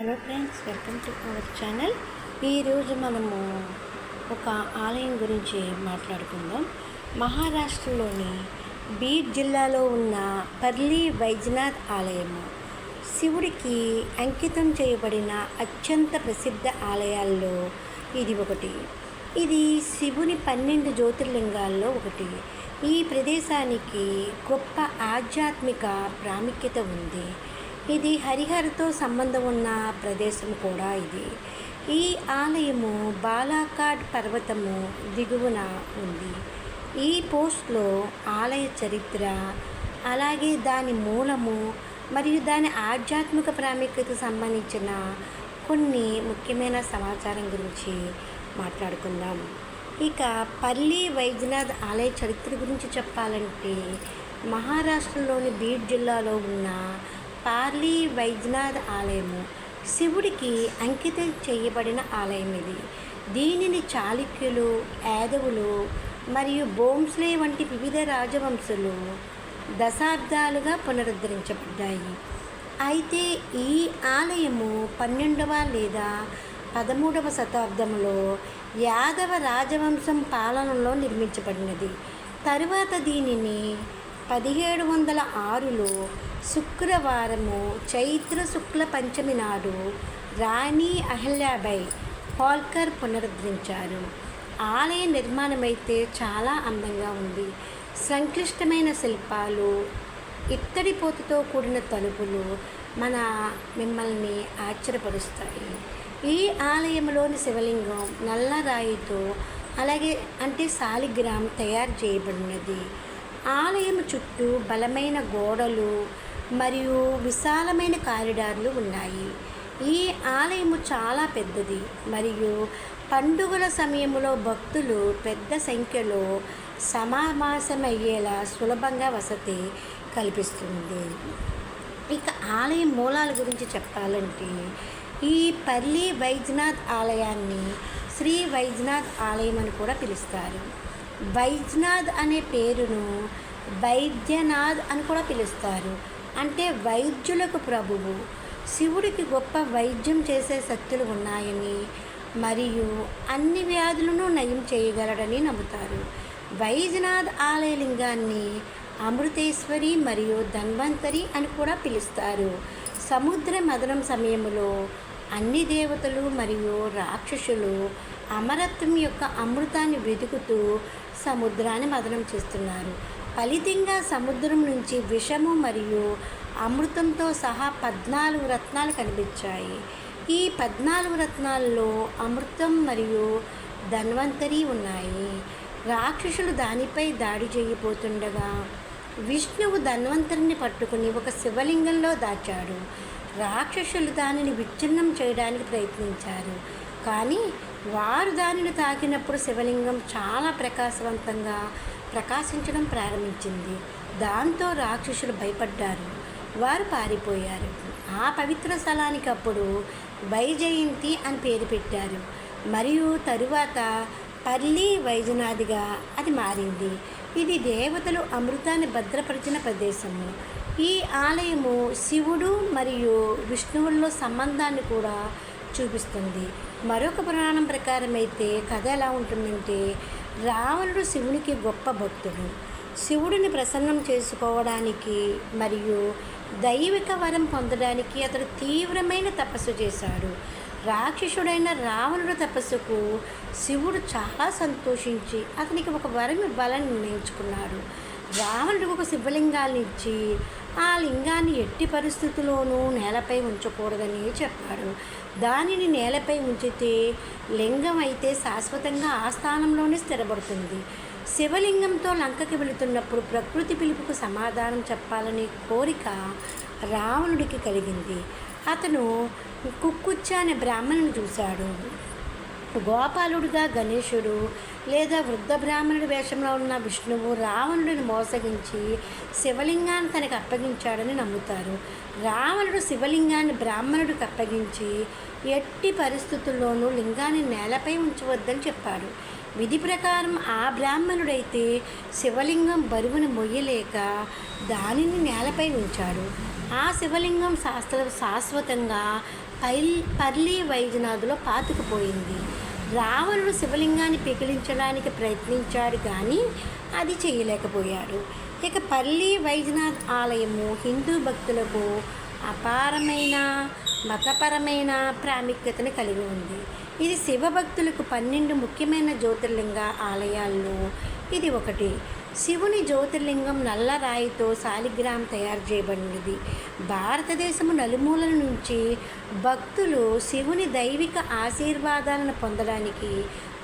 Hello friends welcome to our channel ఈరోజు మనము ఒక ఆలయం గురించి మాట్లాడుకుందాం. మహారాష్ట్రలోని బీడ్ జిల్లాలో ఉన్న పర్లీ వైద్యనాథ్ ఆలయము. శివుడికి అంకితం చేయబడిన అత్యంత ప్రసిద్ధ ఆలయాల్లో ఇది ఒకటి. ఇది శివుని పన్నెండు జ్యోతిర్లింగాల్లో ఒకటి. ఈ ప్రదేశానికి గొప్ప ఆధ్యాత్మిక ప్రాముఖ్యత ఉంది. ఇది హరిహరతో సంబంధం ఉన్న ప్రదేశం కూడా ఇది. ఈ ఆలయము బాలాకాడ్ పర్వతము దిగువన ఉంది. ఈ పోస్ట్లో ఆలయ చరిత్ర అలాగే దాని మూలము మరియు దాని ఆధ్యాత్మిక ప్రాముఖ్యతకు సంబంధించిన కొన్ని ముఖ్యమైన సమాచారం గురించి మాట్లాడుకుందాం. ఇక పల్లి వైద్యనాథ్ ఆలయ చరిత్ర గురించి చెప్పాలంటే మహారాష్ట్రలోని బీడ్ జిల్లాలో ఉన్న పార్లీ వైద్యనాథ్ ఆలయము శివుడికి అంకితం చేయబడిన ఆలయం ఇది. దీనిని చాళుక్యులు యాదవులు మరియు బోంస్లే వంటి వివిధ రాజవంశులు దశాబ్దాలుగా పునరుద్ధరించబడ్డాయి. అయితే ఈ ఆలయము పన్నెండవ లేదా పదమూడవ శతాబ్దంలో యాదవ రాజవంశం పాలనలో నిర్మించబడినది. తరువాత దీనిని పదిహేడు వందల ఆరులో శుక్రవారము చైత్ర శుక్ల పంచమి నాడు రాణి అహల్యాబాయ్ హోల్కర్ పునరుద్ధరించారు. ఆలయ నిర్మాణమైతే చాలా అందంగా ఉంది. సంక్లిష్టమైన శిల్పాలు ఇత్తడి పోతుతో కూడిన తలుపులు మన మిమ్మల్ని ఆశ్చర్యపరుస్తాయి. ఈ ఆలయంలోని శివలింగం నల్ల రాయితో అలాగే అంటే సాలిగ్రామ్ తయారు చేయబడినది. ఆలయం చుట్టూ బలమైన గోడలు మరియు విశాలమైన కారిడార్లు ఉన్నాయి. ఈ ఆలయము చాలా పెద్దది మరియు పండుగల సమయంలో భక్తులు పెద్ద సంఖ్యలో సమావాసమయ్యేలా సులభంగా వసతి కల్పిస్తుంది. ఇక ఆలయం మూలాల గురించి చెప్పాలంటే ఈ పల్లి వైద్యనాథ్ ఆలయాన్ని శ్రీ వైద్యనాథ్ ఆలయం అని కూడా పిలుస్తారు. వైద్యనాథ్ అనే పేరును వైద్యనాథ్ అని కూడా పిలుస్తారు. అంటే వైద్యులకు ప్రభువు. శివుడికి గొప్ప వైద్యం చేసే శక్తులు ఉన్నాయని మరియు అన్ని వ్యాధులను నయం చేయగలడని నమ్ముతారు. వైద్యనాథ్ ఆలయలింగాన్ని అమృతేశ్వరి మరియు ధన్వంతరి అని కూడా పిలుస్తారు. సముద్ర మదనం సమయంలో అన్ని దేవతలు మరియు రాక్షసులు అమరత్వం యొక్క అమృతాన్ని వెతుకుతూ సముద్రాన్ని మదనం చేస్తున్నారు. ఫలితంగా సముద్రం నుంచి విషము మరియు అమృతంతో సహా పద్నాలుగు రత్నాలు కనిపించాయి. ఈ పద్నాలుగు రత్నాల్లో అమృతం మరియు ధన్వంతరి ఉన్నాయి. రాక్షసులు దానిపై దాడి చేయబోతుండగా విష్ణువు ధన్వంతరిని పట్టుకుని ఒక శివలింగంలో దాచాడు. రాక్షసులు దానిని విచ్ఛిన్నం చేయడానికి ప్రయత్నించారు. కానీ వారు దానిని తాకినప్పుడు శివలింగం చాలా ప్రకాశవంతంగా ప్రకాశించడం ప్రారంభించింది. దాంతో రాక్షసులు భయపడ్డారు. వారు పారిపోయారు. ఆ పవిత్ర స్థలానికి అప్పుడు వైజయంతి అని పేరు పెట్టారు. మరియు తరువాత పల్లి వైజనాథిగా అది మారింది. ఇది దేవతలు అమృతాన్ని భద్రపరిచిన ప్రదేశము. ఈ ఆలయము శివుడు మరియు విష్ణువుల్లో సంబంధాన్ని కూడా చూపిస్తుంది. మరొక పురాణం ప్రకారం అయితే కథ ఎలా ఉంటుందంటే రావణుడు శివునికి గొప్ప భక్తుడు. శివుడిని ప్రసన్నం చేసుకోవడానికి మరియు దైవిక వరం పొందడానికి అతడు తీవ్రమైన తపస్సు చేశాడు. రాక్షసుడైన రావణుడు తపస్సుకు శివుడు చాలా సంతోషించి అతనికి ఒక వరం ఇవ్వాలని నిర్ణయించుకున్నాడు. రావణుడికి ఒక శివలింగాన్ని ఇచ్చి ఆ లింగాన్ని ఎట్టి పరిస్థితుల్లోనూ నేలపై ఉంచకూడదని చెప్పాడు. దానిని నేలపై ఉంచితే లింగం అయితే శాశ్వతంగా ఆ స్థానంలోనే స్థిరపడుతుంది. శివలింగంతో లంకకి వెళుతున్నప్పుడు ప్రకృతి పిలుపుకు సమాధానం చెప్పాలనే కోరిక రావణుడికి కలిగింది. అతను కుక్కుచ్చ అనే బ్రాహ్మణుని చూశాడు. గోపాలుడిగా గణేశుడు లేదా వృద్ధ బ్రాహ్మణుడి వేషంలో ఉన్న విష్ణువు రావణుడిని మోసగించి శివలింగాన్ని తనకు అప్పగించాడని నమ్ముతారు. రావణుడు శివలింగాన్ని బ్రాహ్మణుడికి అప్పగించి ఎట్టి పరిస్థితుల్లోనూ లింగాన్ని నేలపై ఉంచవద్దని చెప్పాడు. విధి ప్రకారం ఆ బ్రాహ్మణుడైతే శివలింగం బరువును మొయ్యలేక దానిని నేలపై ఉంచాడు. ఆ శివలింగం శాస్త్ర శాశ్వతంగా పైల్ పర్లీ వైద్యనాథ్లో పాతుకుపోయింది రావణుడు శివలింగాన్ని పిగిలించడానికి ప్రయత్నించాడు కానీ అది చేయలేకపోయాడు. ఇక పర్లీ వైద్యనాథ్ ఆలయము హిందూ భక్తులకు అపారమైన మతపరమైన ప్రాముఖ్యతను కలిగి ఉంది. ఇది శివభక్తులకు పన్నెండు ముఖ్యమైన జ్యోతిర్లింగ ఆలయాల్లో ఇది ఒకటి. శివుని జ్యోతిర్లింగం నల్ల రాయితో శాలిగ్రామ్ తయారు చేయబడినది. భారతదేశము నలుమూలల నుంచి భక్తులు శివుని దైవిక ఆశీర్వాదాలను పొందడానికి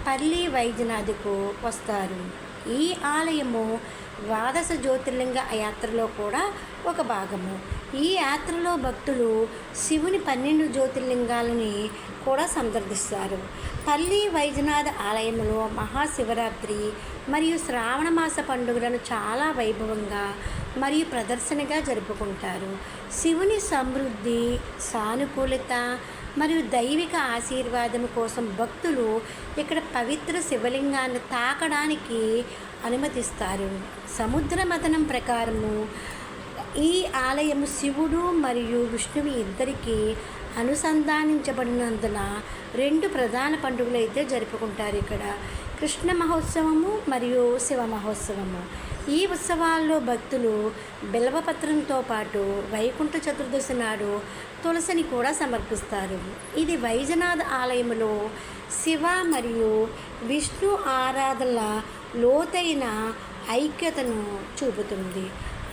పల్లీ వైద్యనాథ్కు వస్తారు. ఈ ఆలయము ద్వాదశ జ్యోతిర్లింగ యాత్రలో కూడా ఒక భాగము. ఈ యాత్రలో భక్తులు శివుని పన్నెండు జ్యోతిర్లింగాలని కూడా సందర్శిస్తారు. పల్లి వైద్యనాథ ఆలయంలో మహాశివరాత్రి మరియు శ్రావణ మాస పండుగలను చాలా వైభవంగా మరియు ప్రదర్శనగా జరుపుకుంటారు. శివుని సమృద్ధి సానుకూలత మరియు దైవిక ఆశీర్వాదం కోసం భక్తులు ఇక్కడ పవిత్ర శివలింగాన్ని తాకడానికి అనుమతిస్తారు. సముద్ర మథనం ప్రకారము ఈ ఆలయము శివుడు మరియు విష్ణువు ఇద్దరికీ అనుసంధానించబడినందున రెండు ప్రధాన పండుగలు అయితే జరుపుకుంటారు ఇక్కడ. కృష్ణ మహోత్సవము మరియు శివ మహోత్సవము. ఈ ఉత్సవాల్లో భక్తులు బిల్వపత్రంతో పాటు వైకుంఠ చతుర్దశి నాడు తులసిని కూడా సమర్పిస్తారు. ఇది వైజనాథ్ ఆలయంలో శివ మరియు విష్ణు ఆరాధనల లోతైన ఐక్యతను చూపుతుంది.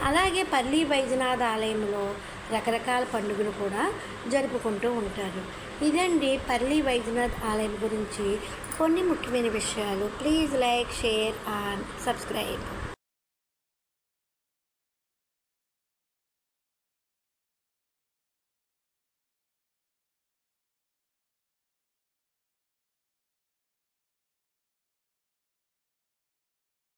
అలాగే పల్లి వైద్యనాథ ఆలయంలో రకరకాల పండుగలు కూడా జరుపుకుంటూ ఉంటారు. ఇదండి పల్లి వైద్యనాథ్ ఆలయం గురించి కొన్ని ముఖ్యమైన విషయాలు. Please like share and subscribe.